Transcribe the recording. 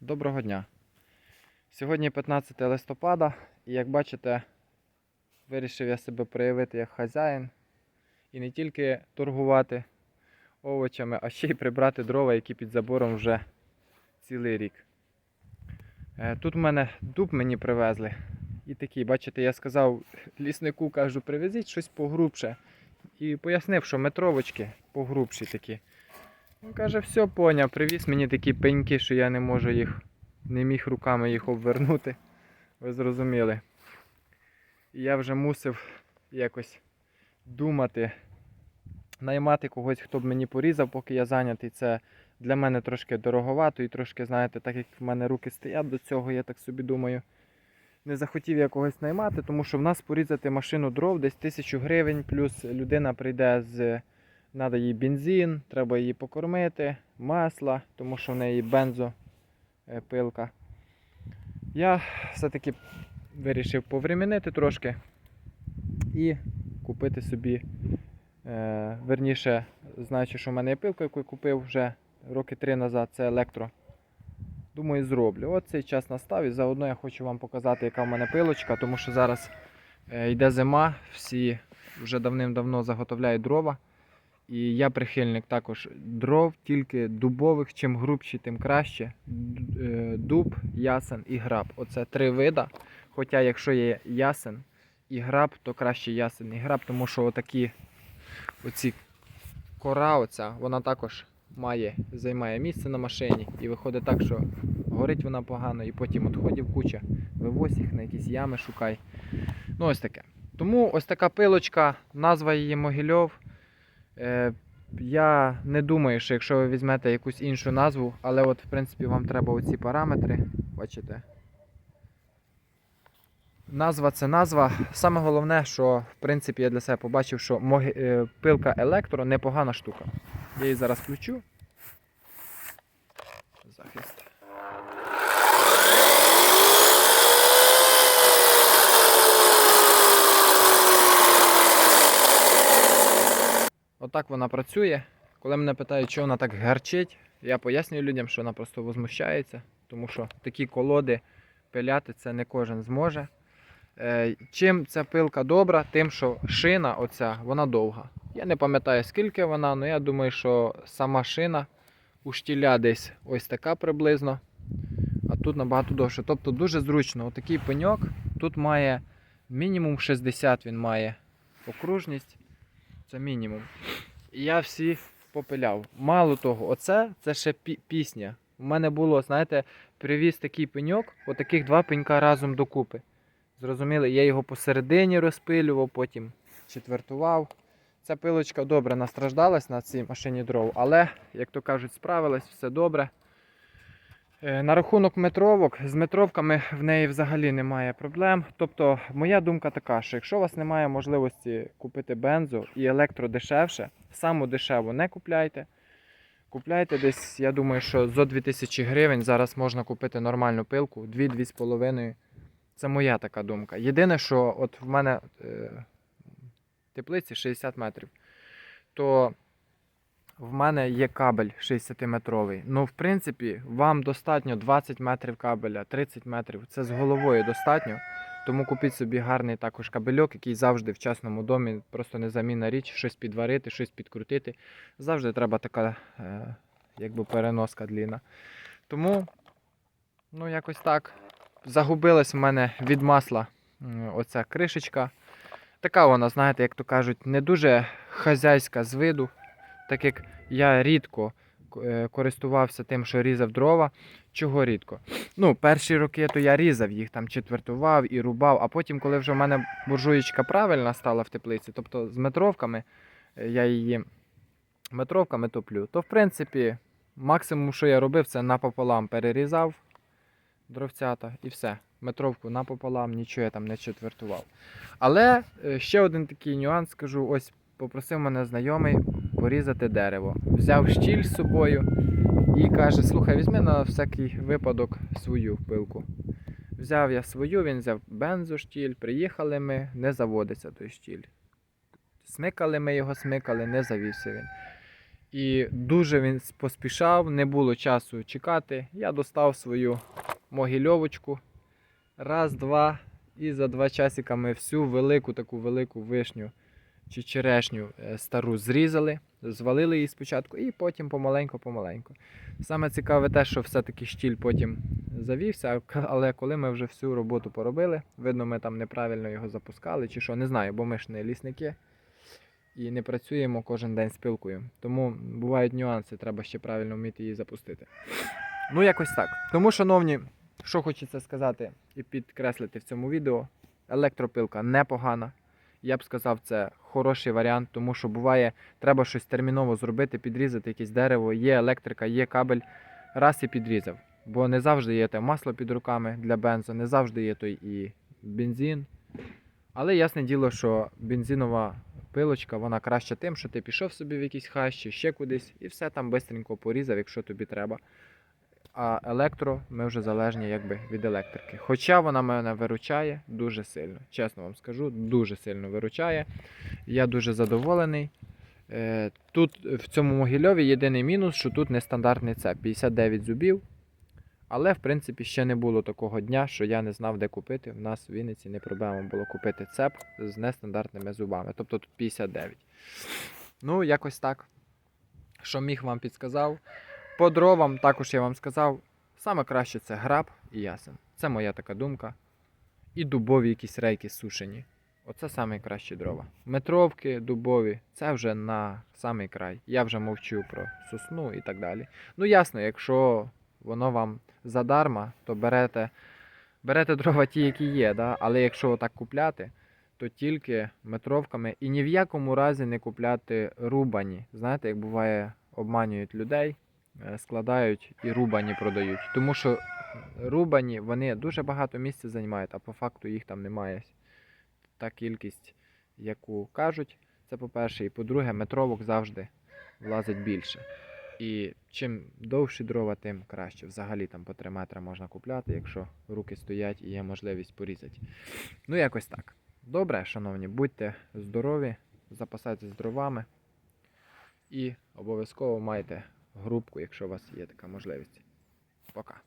Доброго дня. Сьогодні 15 листопада, і як бачите, вирішив я себе проявити як хазяїн і не тільки торгувати овочами, а ще й прибрати дрова, які під забором вже цілий рік. Е, Тут в мене дуб мені привезли. І такий, бачите, я сказав ліснику, кажу, привезіть щось погрубше. І пояснив, що метровочки погрубші такі. Він каже, все поняв, привіз мені такі пеньки, що я не можу їх, не міг руками їх обвернути. Ви зрозуміли. І я вже мусив якось думати, наймати когось, хто б мені порізав, поки я зайнятий. Це для мене трошки дороговато і трошки, знаєте, так як в мене руки стоять до цього, я так собі думаю. Не захотів я когось наймати, тому що в нас порізати машину дров десь тисячу гривень, плюс людина прийде з Надо їй бензин, треба її покормити, масло, тому що в неї бензо е. Я все-таки вирішив повременити трошки і купити собі, е, верніше, знаючи, що в мене є пилка, яку я купив вже роки три назад, це електро. Думаю, зроблю. От цей час настав і заодно я хочу вам показати, яка в мене пилочка, тому що зараз е, йде зима, всі вже давним-давно заготовляють дрова. І я прихильник також дров, тільки дубових, чим грубші, тим краще. Е, Дуб, ясен і граб. Оце три вида. Хоча якщо є ясен і граб, то краще ясен і граб, тому що отакі оці кора, оця, вона також має, займає місце на машині. І виходить так, що горить вона погано, і потім відходів куча. Вивозь їх на якісь ями, шукай. Ну ось таке. Тому ось така пилочка, назва її Могильов. Е, я не думаю, що якщо ви візьмете якусь іншу назву, але от в принципі вам треба оці параметри. Бачите? Назва це назва. Саме головне, що в принципі я для себе побачив, що е, пилка електро непогана штука. Я її зараз включу. Захист. Отак вона працює. Коли мене питають, що вона так гарчить, я пояснюю людям, що вона просто возмущається, тому що такі колоди пиляти це не кожен зможе. Е, Чим ця пилка добра, тим, що шина оця, вона довга. Я не пам'ятаю, скільки вона, але я думаю, що сама шина у штіля десь ось така приблизно, а тут набагато довше. Тобто дуже зручно. Отакий пеньок тут має мінімум 60 він має окружність. Це мінімум. І я всі попиляв. Мало того, оце це ще пі- пісня. У мене було, знаєте, привіз такий пеньок, отаких два пенька разом докупи. Зрозуміли, я його посередині розпилював, потім четвертував. Ця пилочка добре настраждалась на цій машині дров, але, як то кажуть, справилась, все добре. Е, На рахунок метровок, з метровками в неї взагалі немає проблем. Тобто, моя думка така, що якщо у вас немає можливості купити бензу і електро дешевше, саму дешеву не купляйте. Купляйте десь, я думаю, що зо 2000 гривень зараз можна купити нормальну пилку, 2-2,5. Це моя така думка. Єдине, що от в мене е, теплиці 60 метрів, то в мене є кабель 60-метровий. Ну, в принципі, вам достатньо 20 метрів кабеля, 30 метрів. Це з головою достатньо. Тому купіть собі гарний також кабельок, який завжди в частному домі просто незамінна річ, щось підварити, щось підкрутити. Завжди треба така е, якби переноска длінна. Тому, ну, якось так. Загубилась в мене від масла оця кришечка. Така вона, знаєте, як то кажуть, не дуже хазяйська з виду так як я рідко е, користувався тим, що різав дрова. Чого рідко? Ну, перші роки то я різав їх, там четвертував і рубав, а потім, коли вже в мене буржуєчка правильна стала в теплиці, тобто з метровками, е, я її метровками топлю, то в принципі максимум, що я робив, це напополам перерізав дровцята і все. Метровку напополам, нічого я там не четвертував. Але е, ще один такий нюанс скажу: ось попросив мене знайомий порізати дерево. Взяв щіль з собою і каже: слухай, візьми на всякий випадок свою пилку. Взяв я свою, він взяв бензоштіль, приїхали ми, не заводиться той штіль. Смикали ми його, смикали, не завівся він. І дуже він поспішав, не було часу чекати. Я достав свою могильовочку. Раз, два. І за два часика ми всю велику таку велику вишню чи черешню е, стару зрізали, звалили її спочатку і потім помаленьку-помаленьку. Саме цікаве те, що все-таки штіль потім завівся, але коли ми вже всю роботу поробили, видно, ми там неправильно його запускали чи що, не знаю, бо ми ж не лісники і не працюємо кожен день з пилкою. Тому бувають нюанси, треба ще правильно вміти її запустити. Ну, якось так. Тому, шановні, що хочеться сказати і підкреслити в цьому відео, електропилка непогана. Я б сказав, це хороший варіант, тому що буває, треба щось терміново зробити, підрізати якесь дерево, є електрика, є кабель, раз і підрізав. Бо не завжди є те масло під руками для бензу, не завжди є той і бензин. Але ясне діло, що бензинова пилочка, вона краща тим, що ти пішов собі в якийсь хащ чи ще кудись, і все там швидко порізав, якщо тобі треба. А електро ми вже залежні якби від електрики. Хоча вона мене виручає дуже сильно. Чесно вам скажу, дуже сильно виручає. Я дуже задоволений. Е, Тут в цьому могильові єдиний мінус, що тут нестандартний цеп 59 зубів. Але в принципі ще не було такого дня, що я не знав, де купити. В нас в Вінниці не проблема було купити цеп з нестандартними зубами. Тобто тут 59. Ну, якось так. Що міг вам підсказав. По дровам також я вам сказав, саме краще це граб і ясен. Це моя така думка. І дубові якісь рейки сушені. Оце самі кращі дрова. Метровки, дубові, це вже на самий край. Я вже мовчу про сосну і так далі. Ну, ясно, якщо воно вам задарма, то берете, берете дрова ті, які є. Да? Але якщо так купляти, то тільки метровками і ні в якому разі не купляти рубані. Знаєте, як буває, обманюють людей, складають і рубані продають. Тому що рубані вони дуже багато місця займають, а по факту їх там немає. Та кількість, яку кажуть, це по-перше. І по-друге, метровок завжди влазить більше. І чим довші дрова, тим краще. Взагалі там по 3 метри можна купляти, якщо руки стоять і є можливість порізати. Ну, якось так. Добре, шановні, будьте здорові, запасайтесь дровами і обов'язково майте групку, якщо у вас є така можливість. Пока.